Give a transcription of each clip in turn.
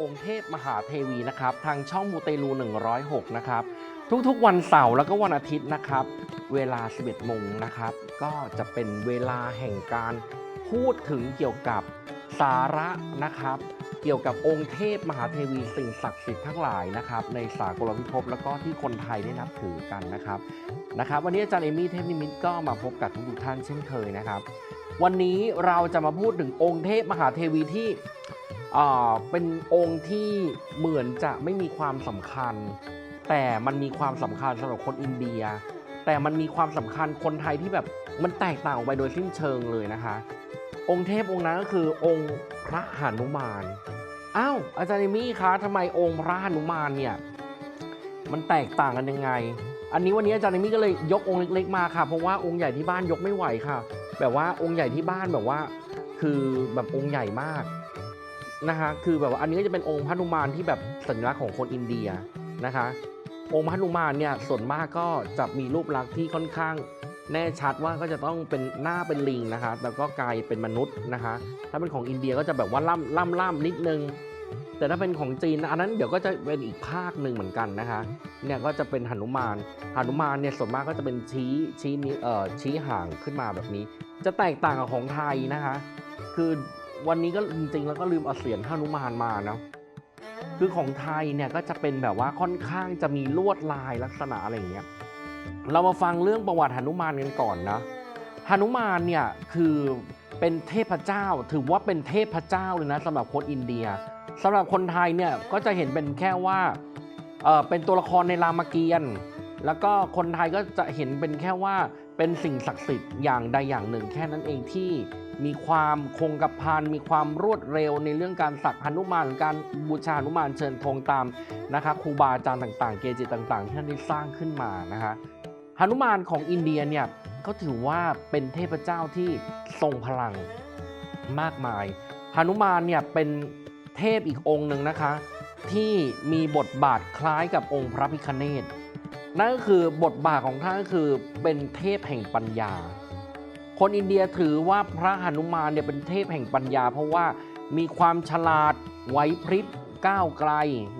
องค์เทพมหาเทวีนะครับ ทางช่องมูเตลู 106 นะครับ ทุกๆวันเสาร์แล้วก็วันอาทิตย์นะครับ เวลา 11โมงนะครับ ก็จะเป็นเวลาแห่งการพูดถึงเกี่ยวกับสาระนะครับ เกี่ยวกับองค์เทพมหาเทวีสิ่งศักดิ์สิทธิ์ทั้งหลายนะครับ ในสากลพิภพแล้วก็ที่คนไทยได้นับถือกันนะครับนะครับ วันนี้อาจารย์เอมี่เทพนิมิตก็มาพบกับทุกท่านเช่นเคยนะครับ วันนี้เราจะมาพูดถึงองค์เทพมหาเทวีที่ เป็นองค์ที่เหมือนจะไม่มีความสำคัญ แต่มันมีความสำคัญสำหรับคนอินเดีย แต่มันมีความสำคัญคนไทยที่แบบมันแตกต่างออกไปโดยสิ้นเชิงเลยนะคะ องค์เทพองค์นั้นก็คือองค์พระหนุมานอ้าวอาจารย์มี่คะทำไมองค์พระหนุมานเนี่ยมันแตกต่างกันยังไง อันนี้วันนี้อาจารย์มี่ก็เลยยกองค์เล็ก ๆ มาค่ะ เพราะว่าองค์ใหญ่ที่บ้านยกไม่ไหวค่ะ แบบว่าองค์ใหญ่ที่บ้านแบบว่า คือแบบองค์ใหญ่มาก นะคะ คือแบบว่าอันนี้ก็จะเป็นองค์พระนุมานที่แบบสัญลักษณ์ของคนอินเดียนะคะ องค์พระนุมานเนี่ยส่วนมากก็จะมีรูปลักษณ์ที่ค่อนข้างแน่ชัดว่าก็จะต้องเป็นหน้าเป็นลิงนะคะ แล้วก็กายเป็นมนุษย์นะคะ ถ้าเป็นของอินเดียก็จะแบบว่าล่ำล่ำล่ำนิดนึง แต่ถ้าเป็นของจีนอันนั้นเดี๋ยวก็จะเป็นอีกภาคหนึ่งเหมือนกันนะคะ เนี่ยก็จะเป็นหนุมานหนุมานเนี่ยส่วนมากก็จะเป็นชี้ชี้นิ้เอ่อชี้ห่างขึ้นมาแบบนี้ จะแตกต่างกับของไทยนะคะ คือ วันนี้ก็จริงๆ แล้วก็ลืมเอาเสียนหนุมานมาเนาะคือของไทยเนี่ยก็จะเป็นแบบว่าค่อนข้างจะมีลวดลายลักษณะอะไรอย่างเงี้ยเรามาฟังเรื่องประวัติหนุมานกันก่อนนะหนุมานเนี่ยคือเป็นเทพเจ้าถือว่าเป็นเทพเจ้าเลยนะสำหรับคนอินเดียสำหรับคนไทยเนี่ยก็จะเห็นเป็นแค่ว่าเออเป็นตัวละครในรามเกียรติ์แล้วก็คนไทยก็จะเห็นเป็นแค่ว่าเป็นสิ่งศักดิ์สิทธิ์อย่างใดอย่างหนึ่งแค่นั้นเองที่ มีความคงกระพันมีความรวดเร็วในเรื่องการสักหนุมานการบูชาหนุมานเชิญธงตามนะครับครูบาอาจารย์ต่างๆ เกจิต่างๆ ที่ท่านได้สร้างขึ้นมานะฮะหนุมานของอินเดียเนี่ยก็ถือว่าเป็นเทพเจ้าที่ทรงพลังมากมายหนุมานเนี่ยเป็นเทพอีกองค์หนึ่งนะคะ ที่มีบทบาทคล้ายกับองค์พระพิคเนตนั่นก็คือบทบาทของท่านก็คือเป็นเทพแห่งปัญญา คนอินเดียถือว่าพระหนุมานเนี่ยเป็นเทพแห่งปัญญา เพราะว่ามีความฉลาดไหวพริบก้าวไกล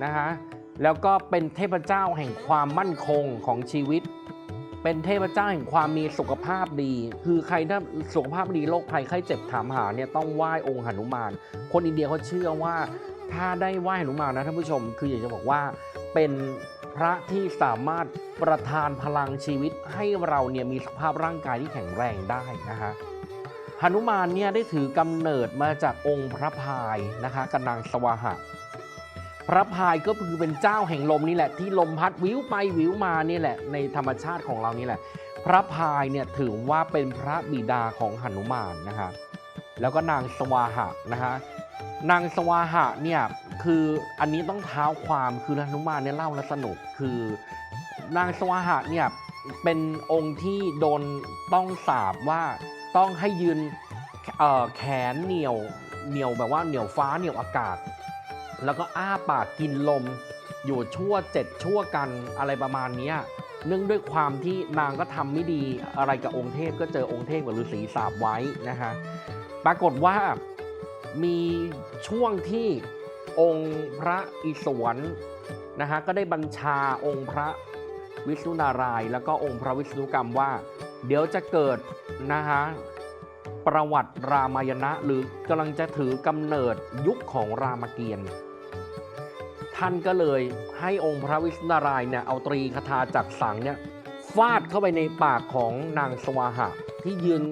นะฮะแล้วก็เป็นเทพเจ้าแห่งความมั่นคงของชีวิต เป็นเทพเจ้าแห่งความมีสุขภาพดี คือใครถ้าสุขภาพดีโรคภัยไข้เจ็บถามหาเนี่ยต้องไหว้องค์หนุมาน คนอินเดียเขาเชื่อว่าถ้าได้ไหว้หนุมานนะท่านผู้ชม คืออยากจะบอกว่าเป็น พระที่สามารถประทานพลังชีวิตให้เราเนี่ยมีสภาพร่างกายที่แข็งแรงได้นะฮะหนุมานเนี่ยได้ถือกำเนิดมาจากองค์พระพายนะคะกับนางสวาหะ พระพายก็คือเป็นเจ้าแห่งลมนี่แหละ ที่ลมพัดวิวไปวิวมานี่แหละ ในธรรมชาติของเรานี่แหละ พระพายเนี่ยถือว่าเป็นพระบิดาของหนุมานนะคะแล้วก็นางสวาหะนะคะนางสวาหะเนี่ย คืออันนี้ต้องเท้าความคือหนุมานเนี่ยเล่าแล้วสนุกคือนางสวาหะเนี่ยเป็นองค์ที่โดนต้องสาบว่าต้องให้ยืนแขนเหนียวเหนียวแบบว่าเหนียวฟ้าเหนียวอากาศ แล้วก็อ้าปากกินลม อยู่ชั่วเจ็ดชั่วกันอะไรประมาณนี้เนื่องด้วยความที่นางก็ทำไม่ดีอะไรกับองค์เทพก็เจอองค์เทพกับฤาษีสาบไว้นะฮะปรากฏว่ามีช่วงที่ องค์พระอิศวรนะฮะก็ได้บัญชาองค์พระวิษณุนาราย แล้วก็องค์พระวิษณุกรรมว่า เดี๋ยวจะเกิดนะฮะประวัติรามายณะหรือกำลังจะถือกำเนิดยุคของรามเกียรติ์ท่านก็เลยให้องค์พระวิษณุนารายเนี่ยเอาตรีคาถาจักสังเนี่ยฟาดเข้าไปในปากของนางสวาหะที่ยืน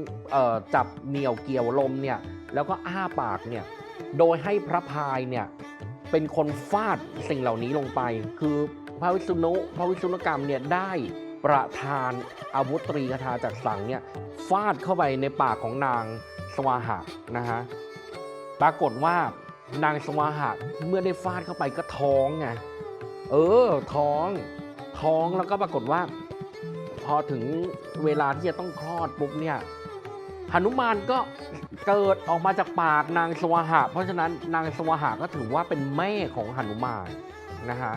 จับเหนี่ยวเกี่ยวลมเนี่ยแล้วก็อ้าปากเนี่ย โดยให้พระพายเนี่ยเป็นคนฟาดสิ่งเหล่านี้ลงไป คือพระวิษณุพระวิษณุกรรมเนี่ยได้ประทานอาวุธตรีคาถาจากสังเนี่ยฟาดเข้าไปในปากของนางสวาหะนะฮะปรากฏว่านางสวาหะเมื่อได้ฟาดเข้าไปก็ท้องไงเออท้องท้องแล้วก็ปรากฏว่า พอถึงเวลาที่จะต้องคลอดปุ๊บเนี่ย หนุมานก็เกิดออกมาจากปากนางสวาหะ เพราะฉะนั้นนางสวาหะก็ถือว่าเป็นแม่ของหนุมานนะฮะ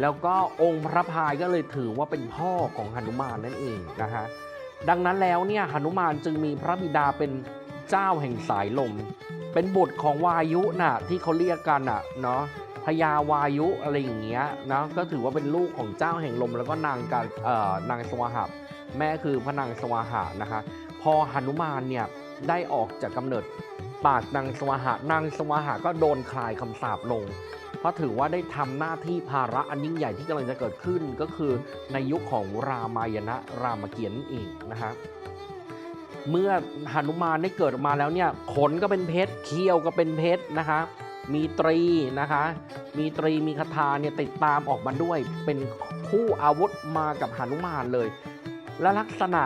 แล้วก็องค์พระพายก็เลยถือว่าเป็นพ่อของหนุมานนั่นเองนะฮะดังนั้นแล้วเนี่ยหนุมานจึงมีพระบิดาเป็นเจ้าแห่งสายลม เป็นบุตรของวายุน่ะที่เขาเรียกกันอะเนาะพญาวายุอะไรอย่างเงี้ยนะก็ถือว่าเป็นลูกของเจ้าแห่งลม แล้วก็นางการเอ่อนางสวาหะแม่คือพระนางสวาหะนะคะ พอหนุมานเนี่ยได้ออกจากกำเนิดปากนางสวหะนางสวหะก็โดนคลายคำสาปลง เพราะถือว่าได้ทำหน้าที่ภาระอันยิ่งใหญ่ที่กำลังจะเกิดขึ้นก็คือในยุคของรามายณะรามเกียรติ์เองนะฮะเมื่อหนุมานได้เกิดมาแล้วเนี่ยขนก็เป็นเพชรเขี้ยวก็เป็นเพชรนะคะ มีตรีนะคะ มีตรีมีคาถาเนี่ยติดตามออกมาด้วยเป็นคู่อาวุธมากับหนุมานเลย และลักษณะ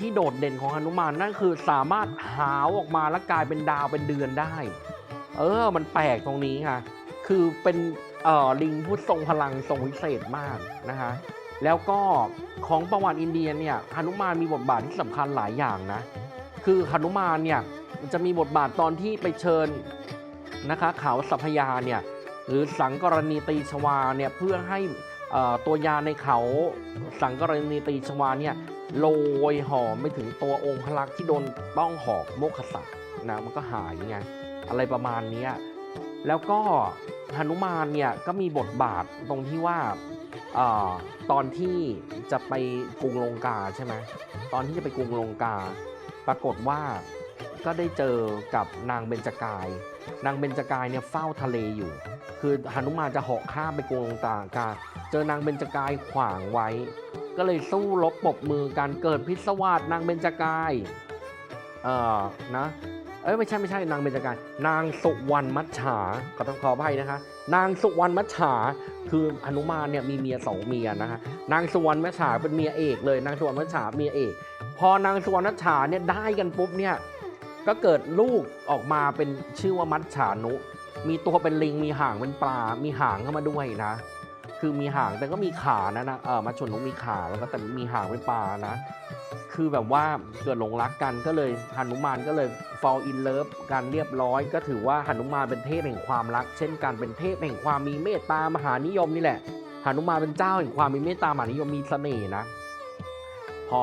ที่โดดเด่นของหนุมานนั่นคือสามารถหาวออกมาแล้วกลายเป็นดาวเป็นเดือนได้ เออ มันแปลกตรงนี้ค่ะ คือเป็นเอ่อลิงผู้ทรงพลังทรงวิเศษมากนะคะแล้วก็ของประวัติอินเดียเนี่ยหนุมานมีบทบาทที่สำคัญหลายอย่างนะ คือหนุมานเนี่ยจะมีบทบาทตอนที่ไปเชิญนะคะเขาสัพยาเนี่ยหรือสังกรณีตีชวาเนี่ยเพื่อให้ตัวยาในเขาสังกรณีตีชวาเนี่ย โรยหอมไปถึงตัวองค์พระลักษณ์ที่โดนต้องหอกโมคสัตนะมันก็หายไงอะไรประมาณนี้แล้วก็หนุมานเนี่ยก็มีบทบาทตรงที่ว่าอตอนที่จะไปกรุงลงกาใช่ไหมตอนที่จะไปกรุงลงกา ปรากฏว่าก็ได้เจอกับนางเบญจกาย นางเบญจกายเนี่ยเฝ้าทะเลอยู่ คือหนุมานจะเหาะข้ามไปกรุงลงกากาเจอนางเบญจกายขวางไว้ ก็เลยสู้รบปบมือกันเกิดพิศวาสนางเบญจกาย เอ่อ นะ เอ้ยไม่ใช่ไม่ใช่นางเบญจกาย นางสุวรรณมัจฉาขอต้องขออภัยนะคะ นางสุวรรณมัจฉาคือหนุมานเนี่ยมีเมียสองเมียนะคะนางสุวรรณมัจฉาเป็นเมียเอกเลย นางสุวรรณมัจฉาเมียเอก พอนางสุวรรณมัจฉาเนี่ยได้กันปุ๊บเนี่ยก็เกิดลูกออกมาเป็นชื่อว่ามัจฉานุ มีตัวเป็นลิงมีหางเป็นปลา มีหางเข้ามาด้วยนะ คือมีหางแต่ก็มีขานะนะเออมาชนนกมีขาแล้วก็แต่มีหางเป็นปลานะ คือแบบว่าเกิดหลงรักกันก็เลยหนุมานก็เลย fall in love กันเรียบร้อย ก็ถือว่าหนุมานเป็นเทพแห่งความรัก เช่นกันเป็นเทพแห่งความมีเมตตามหานิยมนี่แหละหนุมานเป็นเจ้าแห่งความมีเมตตามหานิยมมีเสน่ห์นะ พอ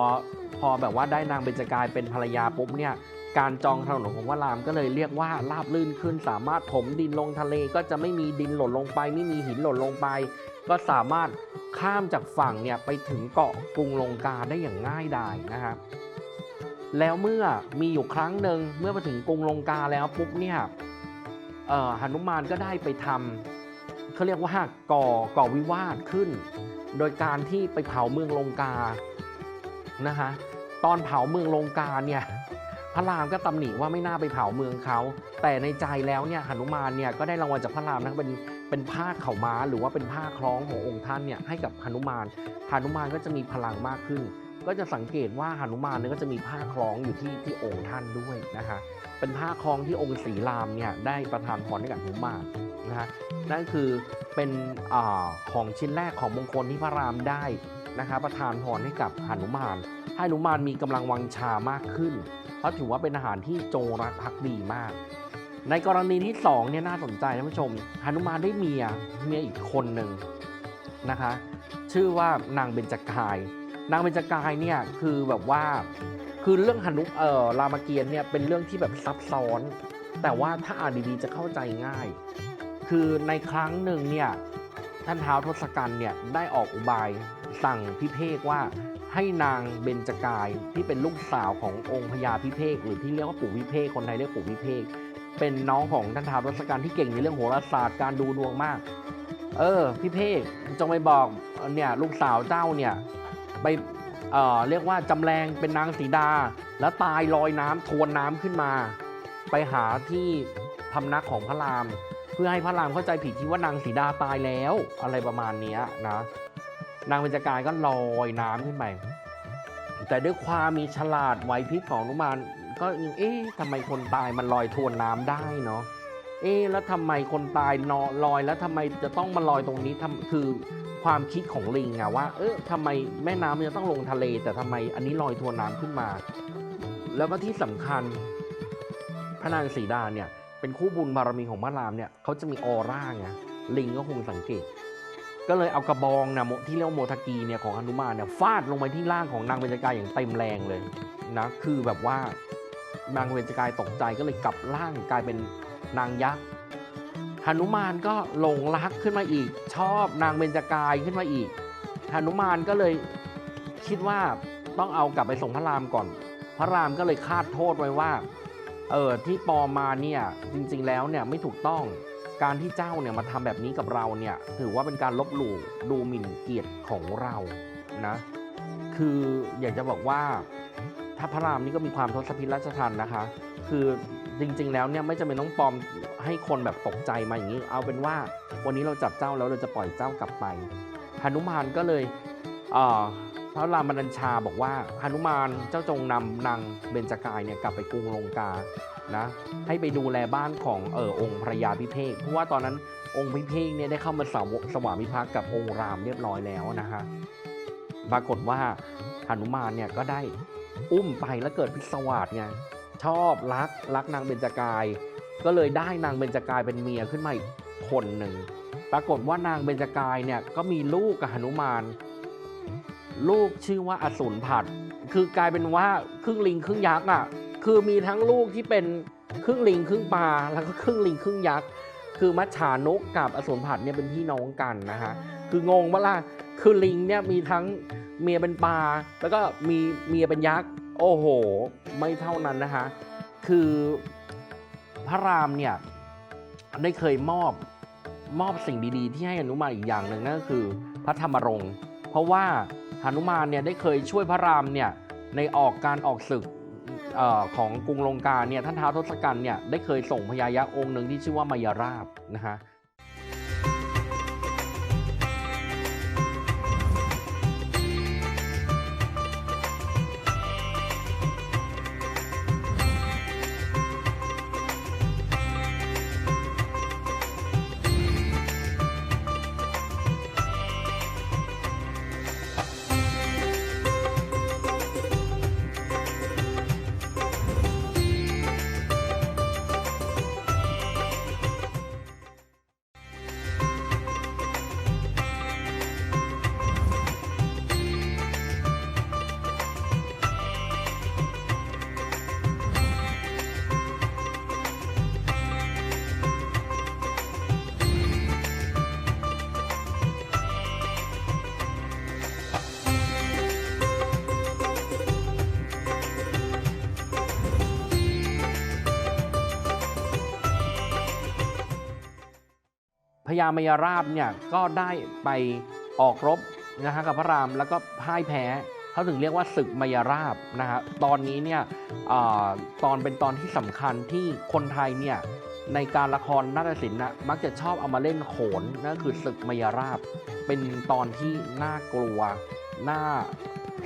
พอแบบว่าได้นางเบญจกายเป็นภรรยาปุ๊บเนี่ยการจองถนนของพระรามก็เลยเรียกว่าราบลื่นขึ้นสามารถถมดินลงทะเลก็จะไม่มีดินหล่นลงไป ไม่มีหินหล่นลงไป ก็สามารถข้ามจากฝั่งเนี่ยไปถึงเกาะกรุงลงกาได้อย่างง่ายดายนะครับ แล้วเมื่อมีอยู่ครั้งหนึ่งเมื่อมาถึงกรุงลงกาแล้วปุ๊บเนี่ยหนุมานก็ได้ไปทำเขาเรียกว่าก่อก่อวิวาทขึ้น โดยการที่ไปเผาเมืองลงกานะคะตอนเผาเมืองลงกาเนี่ยพระรามก็ตำหนิว่าไม่น่าไปเผาเมืองเขา แต่ในใจแล้วเนี่ยหนุมานเนี่ยก็ได้รางวัลจากพระรามนะเป็น เป็นผ้าเข่าม้าหรือว่าเป็นผ้าคล้องขององค์ท่านเนี่ยให้กับหนุมานหนุมานก็จะมีพลังมากขึ้น ก็จะสังเกตว่าหนุมานเนี่ยก็จะมีผ้าคล้องอยู่ที่ที่องค์ท่านด้วยนะคะเป็นผ้าคล้องที่องค์ศรีรามเนี่ยได้ประทานพรให้กับหนุมานนะฮะนั่นคือเป็นอของชิ้นแรกของมงคลที่พระรามได้นะคะประทานพรให้กับหนุมานให้หนุมานมีกำลังวังชามากขึ้น เพราะถือว่าเป็นอาหารที่โจงรักภักดีมาก ในกรณีที่2เนี่ยน่าสนใจท่านผู้ชมหนุมานได้เมียเมียอีกคนหนึ่งนะคะ ชื่อว่านางเบญจกาย นางเบญจกายเนี่ยคือแบบว่าคือเรื่องหนุเอ่อรามเกียรติเนี่ยเป็นเรื่องที่แบบซับซ้อน แต่ว่าถ้าอ่านดีๆจะเข้าใจง่าย คือในครั้งหนึ่งเนี่ยท่านท้าวทศกัณฐ์เนี่ยได้ออกอุบายสั่งพิเภกว่าให้นางเบญจกายที่เป็นลูกสาวขององค์พญาพิเภกหรือที่เรียกว่าปู่พิเภกคนไทยเรียกปู่พิเภก เป็นน้องของท่านท้าวรัชกาลที่เก่งในเรื่องโหราศาสตร์การดูดวงมาก เออพิเภกจงไปบอกเนี่ยลูกสาวเจ้าเนี่ยไปเอ่อเรียกว่าจำแรงเป็นนางสีดา แล้วตายลอยน้ำทวนน้ำขึ้นมา ไปหาที่พำนักของพระราม เพื่อให้พระรามเข้าใจผิดที่ว่านางสีดาตายแล้ว อะไรประมาณนี้นะนางเบญจกายก็ลอยน้ำขึ้นไปแต่ด้วยความมีฉลาดไหวพริบของนุมาน ก็ยังเอ๊ะทำไมคนตายมันลอยทวนน้ำได้เนาะเอ๊ะแล้วทำไมคนตายนอลอย แล้วทำไมจะต้องมาลอยตรงนี้ทำคือความคิดของลิงอะว่า เออทำไมแม่น้ำมันจะต้องลงทะเล แต่ทำไมอันนี้ลอยทวนน้ำขึ้นมา แล้วก็ที่สำคัญ พระนางสีดาเนี่ย เป็นคู่บุญบารมีของพระรามเนี่ยเขาจะมีออร่าไงลิงก็คงสังเกต ก็เลยเอากระบองนะโมที่เรียกว่าโมทกีเนี่ยของหนุมานเนี่ยฟาดลงไปที่ร่างของนางเบญจกายอย่างเต็มแรงเลยนะคือแบบว่า นางเบญจกายตกใจก็เลยกลับร่างกลายเป็นนางยักษ์หนุมานก็หลงรักขึ้นมาอีก ชอบนางเบญจกายขึ้นมาอีกหนุมานก็เลยคิดว่าต้องเอากลับไปส่งพระรามก่อน พระรามก็เลยคาดโทษไว้ว่าเออที่ปอมาเนี่ยจริงๆแล้วเนี่ยไม่ถูกต้องการที่เจ้าเนี่ยมาทำแบบนี้กับเราเนี่ยถือว่าเป็นการลบหลู่ดูหมิ่นเกียรติของเรานะคืออยากจะบอกว่า ถ้าพระรามนี่ก็มีความทศพิธราชทันนะคะ คือจริงๆแล้วเนี่ยไม่จำเป็นต้องปลอมให้คนแบบตกใจมาอย่างนี้ เอาเป็นว่าวันนี้เราจับเจ้าแล้วเราจะปล่อยเจ้ากลับไปหนุมานก็เลยเพระรามนัญชาบอกว่าหนุมานเจ้าจงนำนางเบญจกายเนี่ยกลับไปกรุงลงกานะให้ไปดูแลบ้านของเออองค์พระยาพิเภกเพราะว่าตอนนั้นองค์พิเภกเนี่ยได้เข้ามาสาวสวามิภักดิ์กับองค์รามเรียบร้อยแล้วนะฮะปรากฏว่าหนุมานเนี่ยก็ได้ อุ้มไปแล้วเกิดพิศวาสไงชอบรักรักนางเบญจกาย ก็เลยได้นางเบญจกายเป็นเมียขึ้นมาอีกคนหนึ่งปรากฏว่านางเบญจกายเนี่ยก็มีลูกกับหนุมาน ลูกชื่อว่าอสูรผัด คือกลายเป็นว่าครึ่งลิงครึ่งยักษ์อะคือมีทั้งลูกที่เป็นครึ่งลิงครึ่งปลาแล้วก็ครึ่งลิงครึ่งยักษ์คือมัจฉานกกับอสูรผัดเนี่ยเป็นพี่น้องกันนะฮะคืองงว่าล่ะคือลิงเนี่ยมีทั้ง เมียเป็นปลาแล้วก็มีเมียเป็นยักษ์ โอ้โห ไม่เท่านั้นนะฮะคือพระรามเนี่ยได้เคยมอบมอบสิ่งดีๆ ที่ให้หนุมานอีกอย่างหนึ่งนั่นก็คือพระธรรมรงค์ เพราะว่าหนุมานเนี่ยได้เคยช่วยพระรามเนี่ยในออกการออกศึกออของกรุงลงกาเนี่ยท่านท้าวทศกัณฐ์เนี่ยได้เคยส่งพญายักษ์องค์หนึ่งที่ชื่อว่ามายราบนะฮะ ญามยราบเนี่ยก็ได้ไปออกรบนะฮะกับพระรามแล้วก็พ่ายแพ้เขาถึงเรียกว่าศึกมยราบนะฮะตอนนี้เนี่ยอตอนเป็นตอนที่สำคัญที่คนไทยเนี่ยในการละครนาฏศิลป์นะมักจะชอบเอามาเล่นโขนนั่นคือศึกมยราบ เป็นตอนที่น่ากลัวน่า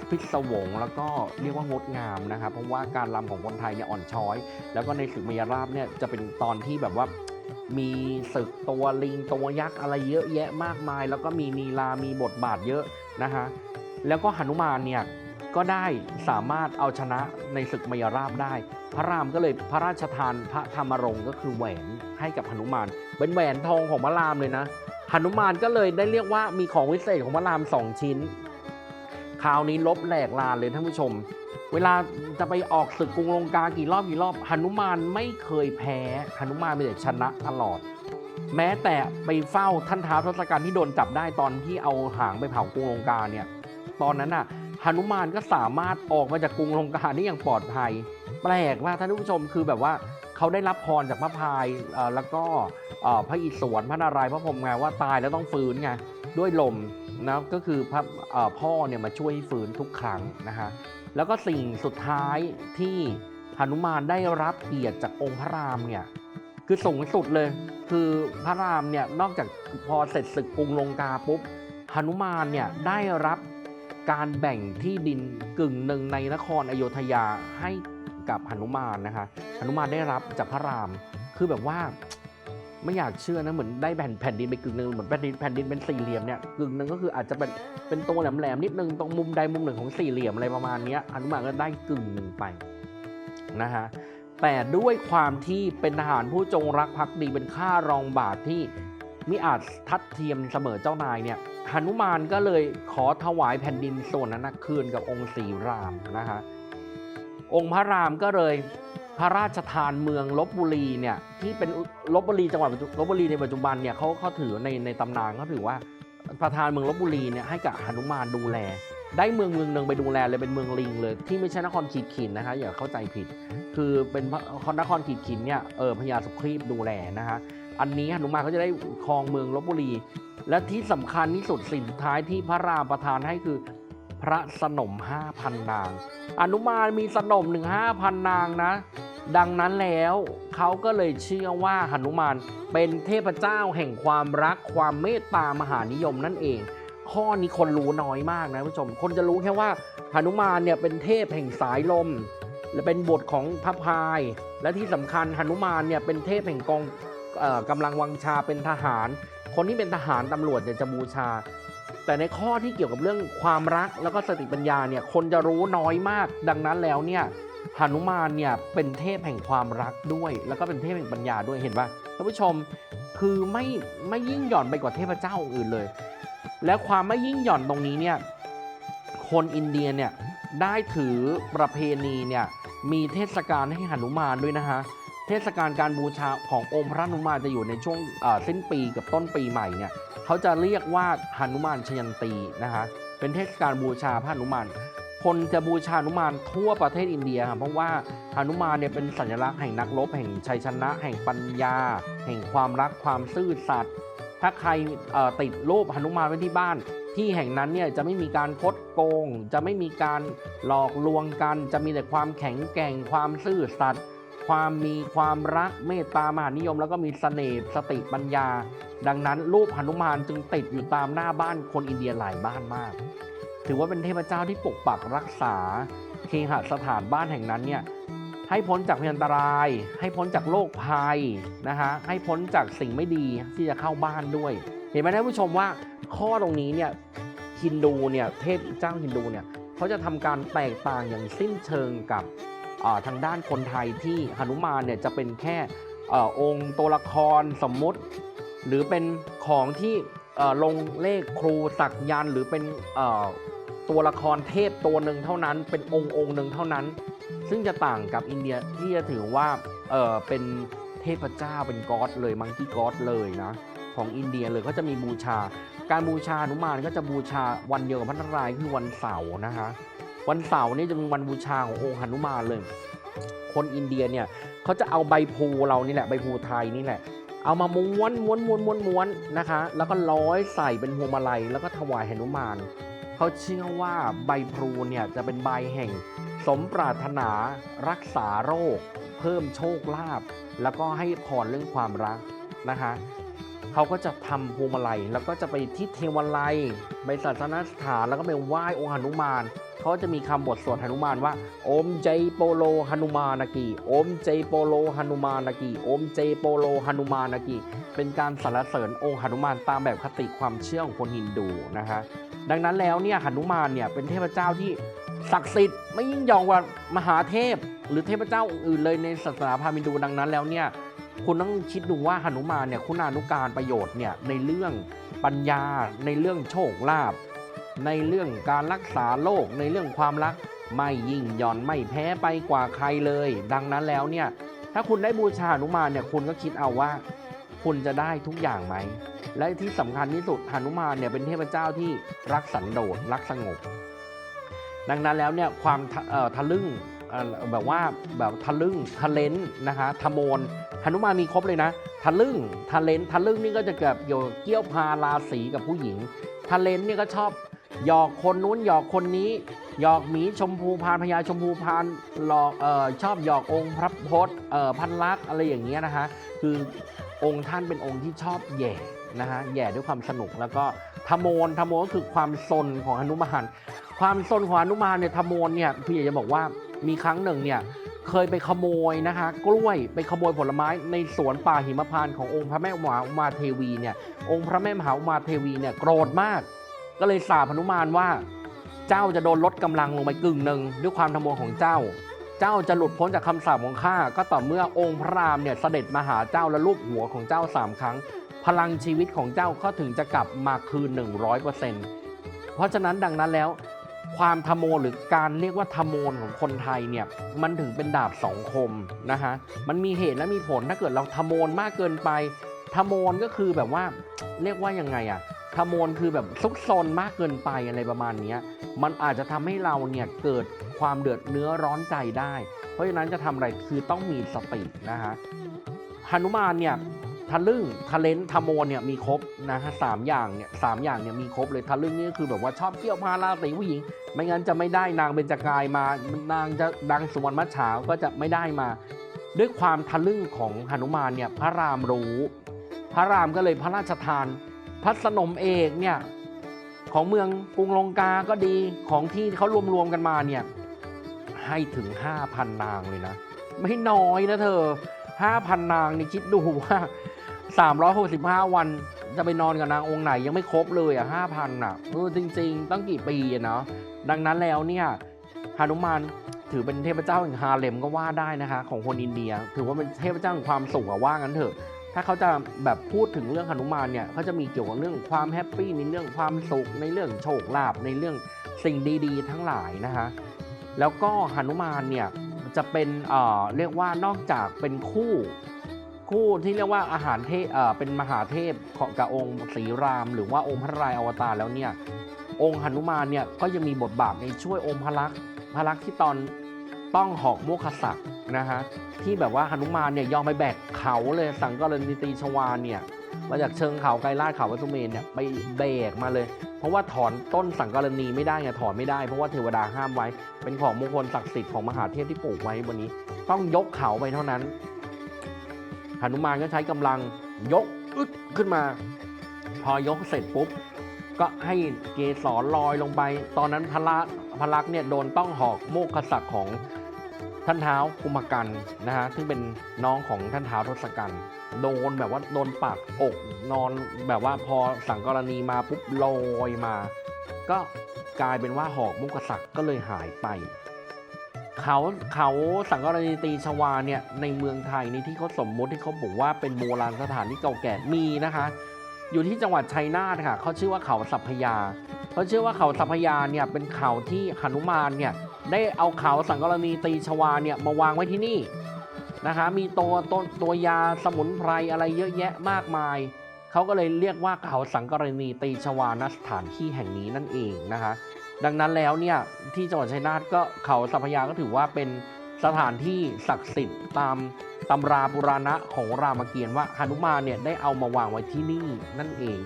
พิศวงแล้วก็เรียกว่างดงามนะครับเพราะว่าการรำของคนไทยเนี่ยอ่อนช้อย แล้วก็ในศึกมยราบเนี่ยจะเป็นตอนที่แบบว่า มีศึกตัวลิงตัวยักษ์อะไรเยอะแยะมากมาย แล้วก็มีนีลามีบทบาทเยอะนะฮะแล้วก็หนุมานเนี่ยก็ได้สามารถเอาชนะในศึกมายราบได้ พระรามก็เลยพระราชทานพระธรรมรงค์ก็คือแหวนให้กับหนุมาน เป็นแหวนทองของพระรามเลยนะหนุมานก็เลยได้เรียกว่ามีของวิเศษของพระรามสองชิ้น คราวนี้ลบแหลกลานเลยท่านผู้ชม เวลาจะไปออกศึกกรุงลงกากี่รอบกี่รอบหนุมานไม่เคยแพ้หนุมานมีแต่ชนะตลอด แม้แต่ไปเฝ้าท่านท้าวทศกัณฐ์ที่โดนจับได้ตอนที่เอาหางไปเผากรุงลงกาเนี่ยตอนนั้นน่ะหนุมานก็สามารถออกมาจากกรุงลงกาได้อย่างปลอดภัย แปลกว่าท่านผู้ชมคือแบบว่าเขาได้รับพรจากพระพายแล้วก็พระอิศวรพระนารายณ์พระพรหมไงว่าตายแล้วต้องฟื้นไงด้วยลมนะก็คือพระเอ่อพ่อเนี่ยมาช่วยฟื้นทุกครั้งนะฮะ แล้วก็สิ่งสุดท้ายที่หนุมานได้รับเกียรติจากองค์พระรามเนี่ยคือสูงสุดเลย คือพระรามเนี่ยนอกจากพอเสร็จศึกกรุงลงกาปุ๊บหนุมานเนี่ยได้รับการแบ่งที่ดินกึ่งหนึ่งในนครอโยธยาให้กับหนุมานนะคะหนุมานได้รับจากพระราม คือแบบว่า ไม่อยากเชื่อนะเหมือนได้แผ่นแผ่นดินไปกึ่งหนึ่งเหมือนแผ่นดินแผ่นดินเป็นสี่เหลี่ยมเนี่ยกึ่งหนึ่งก็คืออาจจะเป็นเป็นตัวแหลมๆนิดนึงตรงมุมใดมุมหนึ่งของสี่เหลี่ยมอะไรประมาณนี้ยหนุมานก็ได้กึ่งหนึ่งไปนะฮะแต่ด้วยความที่เป็นทหารผู้จงรักภักดีเป็นข้ารองบาทที่มิอาจทัดเทียมเสมอเจ้านายเนี่ยหนุมานก็เลยขอถวายแผ่นดินส่วนนั้นคืนกับองค์ศรีรามนะฮะองค์พระรามก็เลย พระราชทานเมืองลบบุรีเนี่ยที่เป็นลบบุรีจังหวัดลบบุรีในปัจจุบันเนี่ยเขาเขาถือในในตำนานเขาถือว่าประธานเมืองลบบุรีเนี่ยให้กับหนุมานดูแล ได้เมืองเมืองหนึ่งไปดูแลเลยเป็นเมืองลิงเลย ที่ไม่ใช่นครขีดขินนะคะอย่าเข้าใจผิด คือเป็นพระนครขีดขินเนี่ยเออพญาสุครีบดูแลนะคะอันนี้หนุมานเขาจะได้ครองเมืองลบบุรี และที่สำคัญที่สุดสิ่งสุดท้ายที่พระรามประทานให้คือพระสนม 5,000 นาง อนุมานมีสนมหนึ่งห้าพันนางนะ ดังนั้นแล้วเขาก็เลยเชื่อว่าหนุมานเป็นเทพเจ้าแห่งความรักความเมตตามหานิยมนั่นเอง ข้อนี้คนรู้น้อยมากนะผู้ชม คนจะรู้แค่ว่าหนุมานเนี่ยเป็นเทพแห่งสายลม และเป็นบทของพระพาย และที่สำคัญหนุมานเนี่ยเป็นเทพแห่งกองออกำลังวังชาเป็นทหาร คนที่เป็นทหารตำรวจจะบูชา แต่ในข้อที่เกี่ยวกับเรื่องความรักแล้วก็สติปัญญาเนี่ยคนจะรู้น้อยมาก ดังนั้นแล้วเนี่ย หนุมานเนี่ยเป็นเทพแห่งความรักด้วย แล้วก็เป็นเทพแห่งปัญญาด้วยเห็นปะท่านผู้ชมคือไม่ไม่ยิ่งหย่อนไปกว่าเทพเจ้าอื่นเลย และความไม่ยิ่งหย่อนตรงนี้เนี่ยคนอินเดียเนี่ยได้ถือประเพณีเนี่ยมีเทศกาลให้หนุมานด้วยนะฮะเทศกาลการบูชาขององค์พระหนุมานจะอยู่ในช่วงสิ้นปีกับต้นปีใหม่เนี่ยเขาจะเรียกว่าหนุมานชยันตีนะคะเป็นเทศกาลบูชาพระหนุมาน คนจะบูชาหนุมานทั่วประเทศอินเดียครับเพราะว่าหนุมานเนี่ยเป็นสัญลักษณ์แห่งนักรบแห่งชัยชนะ แห่งปัญญา แห่งความรักความซื่อสัตย์ถ้าใครติดรูปหนุมานไว้ที่บ้าน ที่แห่งนั้นเนี่ยจะไม่มีการคดโกง จะไม่มีการหลอกลวงกัน จะมีแต่ความแข็งแกร่งความซื่อสัตย์ความมีความรักเมตตามหานิยม แล้วก็มีเสน่ห์สติปัญญา ดังนั้นรูปหนุมานจึงติดอยู่ตามหน้าบ้านคนอินเดียหลายบ้านมาก ถือว่าเป็นเทพเจ้าที่ปกปักรักษาเคหสถานบ้านแห่งนั้นเนี่ยให้พ้นจากพยันตราย ให้พ้นจากโรคภัยนะฮะให้พ้นจากสิ่งไม่ดีที่จะเข้าบ้านด้วย เห็นไหมท่านผู้ชมว่าข้อตรงนี้เนี่ยฮินดูเนี่ยเทพเจ้าฮินดูเนี่ยเขาจะทำการแตกต่างอย่างสิ้นเชิงกับทางด้านคนไทยที่หนุมานเนี่ยจะเป็นแค่อองค์ตัวละครสมมติ หรือเป็นของที่ลงเลขครูสักยันหรือเป็น ตัวละครเทพตัวหนึ่งเท่านั้น เป็นองค์องค์หนึ่งเท่านั้น ซึ่งจะต่างกับอินเดียที่จะถือว่าเออเป็นเทพเจ้าเป็นก๊อดเลยมังกี้ก๊อดเลยนะของอินเดียเลยเขาจะมีบูชา การบูชาหนุมานก็จะบูชาวันเดียวกับพระนารายณ์คือวันเสาร์นะคะวันเสาร์นี่จะเป็นวันบูชาขององค์หนุมานเลย คนอินเดียเนี่ยเขาจะเอาใบพลูเรานี่แหละใบพลูไทยนี่แหละเอามาม้วนม้วนม้วนม้วนม้วนนะคะ แล้วก็ร้อยใส่เป็นพวงมาลัยแล้วก็ถวายหนุมาน เขาเชื่อว่าใบพลูเนี่ยจะเป็นใบแห่ง สมปรารถนารักษาโรค เพิ่มโชคลาภแล้วก็ให้พรเรื่องความรักนะคะเขาก็จะทำพวงมาลัยแล้วก็จะไปที่เทวาลัยไปศาสนสถานแล้วก็ไปไหว้องค์หนุมาน เขาจะมีคำบทสวดหนุมานว่า โอมเจโปโลหนุมานากีโอมเจโปโลหนุมานากีโอมเจโปโลหนุมานากีเป็นการสรรเสริญองค์หนุมานตามแบบคติความเชื่อของคนฮินดูนะคะดังนั้นแล้วเนี่ยหนุมานเนี่ยเป็นเทพเจ้าที่ศักดิ์สิทธิ์ไม่ยิ่งยองกว่ามหาเทพ หรือเทพเจ้าอื่นเลยในศาสนาพราหมณ์ฮินดูดังนั้นแล้วเนี่ยคุณต้องคิดดูว่าหนุมานเนี่ยคุณานุการประโยชน์เนี่ยในเรื่องปัญญาในเรื่องโชคลาภ ในเรื่องการรักษาโรคในเรื่องความรัก ไม่ยิ่งหย่อนไม่แพ้ไปกว่าใครเลย ดังนั้นแล้วเนี่ยถ้าคุณได้บูชาหนุมานเนี่ยคุณก็คิดเอาว่า คุณจะได้ทุกอย่างไหม และที่สำคัญที่สุดหนุมานเนี่ยเป็นเทพเจ้าที่รักสันโดษรักสงบ ดังนั้นแล้วเนี่ยความทะเอ่อทะลึ่งแบบว่าแบบทะลึ่งทะเลนนะคะทะโมนหนุมานมีครบเลยนะ ทะลึ่งทะเลนทะลึ่งนี่ก็จะเกิดโยเกี่ยวพาราสีกับผู้หญิงทะเลนนี่ก็ชอบ หยอกคนนู้นหยอกคนนี้ หยอกหมีชมพูพานพญาชมพูพานหลอกเอ่อชอบหยอกองค์พระพศเอ่อพันลักษ์อะไรอย่างเงี้ยนะคะคือองค์ท่านเป็นองค์ที่ชอบแย่นะฮะแย่ด้วยความสนุกแล้วก็ทโมนทโมนก็คือความซนของหนุมานความซนของหนุมานเนี่ยทโมนเนี่ยพี่อยากจะบอกว่ามีครั้งหนึ่งเนี่ยเคยไปขโมยนะคะกล้วยไปขโมยผลไม้ในสวนป่าหิมพานต์ขององค์พระแม่อุมาอุมาเทวีเนี่ยองค์พระแม่มหาอุมาเทวีเนี่ยโกรธมาก ก็เลยสาปหนุมานว่า เจ้าจะโดนลดกำลังลงไปกึ่งหนึ่งด้วยความทำโมนของเจ้า เจ้าจะหลุดพ้นจากคำสาปของข้าก็ต่อเมื่อองค์พระรามเนี่ยเสด็จมาหาเจ้าและลูบหัวของเจ้าสามครั้ง พลังชีวิตของเจ้าก็ถึงจะกลับมาคืน 100%เเพราะฉะนั้นดังนั้นแล้ว ความทะโมหรือการเรียกว่าทะโมนของคนไทยเนี่ยมันถึงเป็นดาบสองคมนะฮะมันมีเหตุและมีผลถ้าเกิดเราทะโมนมากเกินไปทะโมนก็คือแบบว่าเรียกว่ายังไงอะ ทะโมนคือแบบซุกซนมากเกินไปอะไรประมาณนี้มันอาจจะทำให้เราเนี่ยเกิดความเดือดเนื้อร้อนใจได้ เพราะฉะนั้นจะทำอะไรคือต้องมีสตินะฮะหนุมานเนี่ยทะลึ่งทะเลนทะโมนเนี่ยมีครบนะฮะสามอย่างเนี่ยสามอย่างเนี่ยมีครบเลยทะลึ่งนี่ก็คือแบบว่าชอบเกี่ยวพาราตีผู้หญิง ไม่งั้นจะไม่ได้นางเบญจกายมานางจะดังสุวรรณมัจฉาก็จะไม่ได้มา ด้วยความทะลึ่งของหนุมานเนี่ยพระรามรู้ พระรามก็เลยพระราชทาน พระสนมเอกเนี่ยของเมืองกรุงลงกาก็ดีของที่เขารวมๆกันมาเนี่ยให้ถึง 5,000 นางเลยนะ ไม่น้อยนะเธอ 5,000 นางนี่คิดดูว่า 365 วันจะไปนอนกับนางองค์ไหนยังไม่ครบเลยอะ5,000อะเออจริง ๆ ตั้งกี่ปีอะเนาะดังนั้นแล้วเนี่ยฮานุมานถือเป็นเทพเจ้าแห่งฮาเลมก็ว่าได้นะคะ ของคนอินเดีย ถือว่าเป็นเทพเจ้าแห่งความสุขอะว่างั้นเถอะ ถ้าเขาจะแบบพูดถึงเรื่องหนุมานเนี่ยเขาจะมีเกี่ยวกับเรื่องความแฮปปี้ในเรื่องความสุขในเรื่องโชคลาภในเรื่องสิ่งดีๆ ทั้งหลายนะคะแล้วก็หนุมานเนี่ยจะเป็นเอ่อเรียกว่านอกจากเป็นคู่คู่ที่เรียกว่าอาหารเทพเอ่อเป็นมหาเทพของกับองค์ศรีราม หรือว่าองค์พระรายอวตารแล้วเนี่ยองค์หนุมานเนี่ยก็ยังมีบทบาทในช่วยองค์พระลักษมณ์พระลักษมณ์ที่ตอน ต้องหอกโมฆศักดิ์นะฮะที่แบบว่าหนุมานเนี่ยยอมไปแบกเขาเลยสังกรณีตีชวานเนี่ยมาจากเชิงเขาไกรลาดเขาวัสุเมนเนี่ยไปแบกมาเลย เพราะว่าถอนต้นสังกรณีไม่ได้ไงถอนไม่ได้เพราะว่าเทวดาห้ามไว้ เป็นของมงคลศักดิ์สิทธิ์ของมหาเทพที่ปลูกไว้วันนี้ ต้องยกเขาไปเท่านั้นหนุมานก็ใช้กำลังยกอึดขึ้นมา พอยกเสร็จปุ๊บก็ให้เกสรลอยลงไป ตอนนั้นพระลักพระลักษณ์เนี่ยโดนต้องหอกโมกขศักดิ์ของ ท่านเท้ากุมกันนะฮะซึ่งเป็นน้องของท่านเท้าทศกัณฐ์โดนแบบว่าโดนปากอกนอนแบบว่าพอสังกรณีมาปุ๊บลอยมา ก็กลายเป็นว่าหอกมุกษักดิ์ก็เลยหายไป เขาเขาสังกรณีตีชวาเนี่ยในเมืองไทยนี่ที่เขาสมมติที่เขาบอกว่าเป็นโบราณสถานที่เก่าแก่มีนะคะ อยู่ที่จังหวัดชัยนาทค่ะเขาชื่อว่าเขาสัพพยาเขาเชื่อว่าเขาสัพพยาเนี่ยเป็นเขาที่หนุมานเนี่ย ได้เอาเขาสังกรณีตีชวาเนี่ยมาวางไว้ที่นี่นะคะมีตัวต้นตัวยาสมุนไพรอะไรเยอะแยะมากมาย เขาก็เลยเรียกว่าเขาสังกรณีตีชวาณสถานที่แห่งนี้นั่นเองนะคะ ดังนั้นแล้วเนี่ยที่จังหวัดชัยนาทก็เขาสัพยาก็ถือว่าเป็นสถานที่ศักดิ์สิทธิ์ตามตำราปุราณะของรามเกียรติ์ว่าหนุมานเนี่ยได้เอามาวางไว้ที่นี่นั่นเอง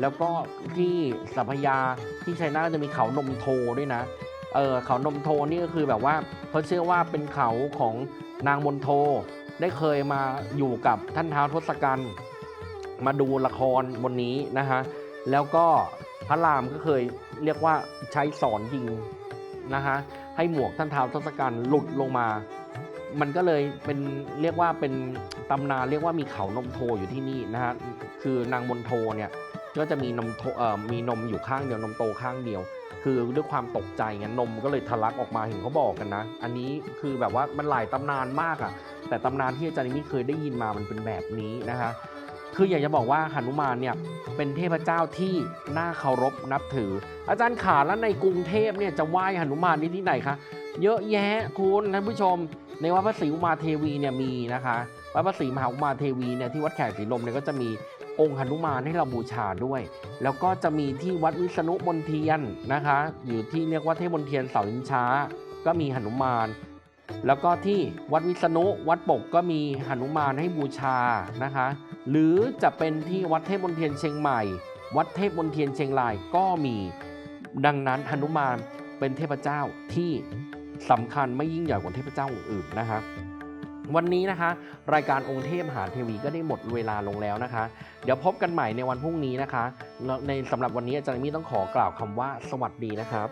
แล้วก็ที่สัพพยาที่ชัยนาทจะมีเขานมโทด้วยนะ เออเขานมโทนี่ก็คือแบบว่าเขาเชื่อว่าเป็นเขาของนางมนโท ได้เคยมาอยู่กับท่านท้าวทศกัณฐ์มาดูละครบนนี้นะฮะแล้วก็พระรามก็เคยเรียกว่าใช้สอนยิงนะฮะให้หมวกท่านท้าวทศกัณฐ์หลุดลงมา มันก็เลยเป็นเรียกว่าเป็นตำนานเรียกว่ามีเขานมโทอยู่ที่นี่นะฮะคือนางมนโทเนี่ยก็จะมีนมโทเอ่อมีนมอยู่ข้างเดียวนมโตข้างเดียว คือด้วยความตกใจไงนมก็เลยทะลักออกมาเห็นเขาบอกกันนะ อันนี้คือแบบว่ามันหลายตำนานมากอะ่ะ แต่ตำนานที่อาจารย์นิมิเคยได้ยินมามันเป็นแบบนี้นะคะคืออยากจะบอกว่าหนุมานเนี่ยเป็นเทพเจ้าที่น่าเคารพนับถือ อาจารย์ขาแล้วในกรุงเทพเนี่ยจะไหว้หนุมานนี่ที่ไหนคะเยอะแยะคุณท่านผู้ชม ในวัดพระศรีอุมาเทวีเนี่ยมีนะคะวัดพระศรีมหาอุมาเทวีเนี่ยที่วัดแขกศรีลมเนี่ยก็จะมี องค์หนุมานให้เราบูชาด้วย แล้วก็จะมีที่วัดวิษณุมนเทียนนะคะอยู่ที่เรียกว่าเทพมนเทียนเสาลินช้า ก็มีหนุมาน แล้วก็ที่วัดวิษณุวัดปกก็มีหนุมานให้บูชานะคะ หรือจะเป็นที่วัดเทพมนเทียนเชียงใหม่ วัดเทพมนเทียนเชียงรายก็มีดังนั้นหนุมานเป็นเทพเจ้าที่สำคัญไม่ยิ่งใหญ่กว่าเทพเจ้าอื่นนะคะ วันนี้นะคะ รายการองค์เทพมหาเทวีก็ได้หมดเวลาลงแล้วนะคะ เดี๋ยวพบกันใหม่ในวันพรุ่งนี้นะคะ ในสำหรับวันนี้อาจารย์มี่ต้องขอกล่าวคำว่าสวัสดีนะครับ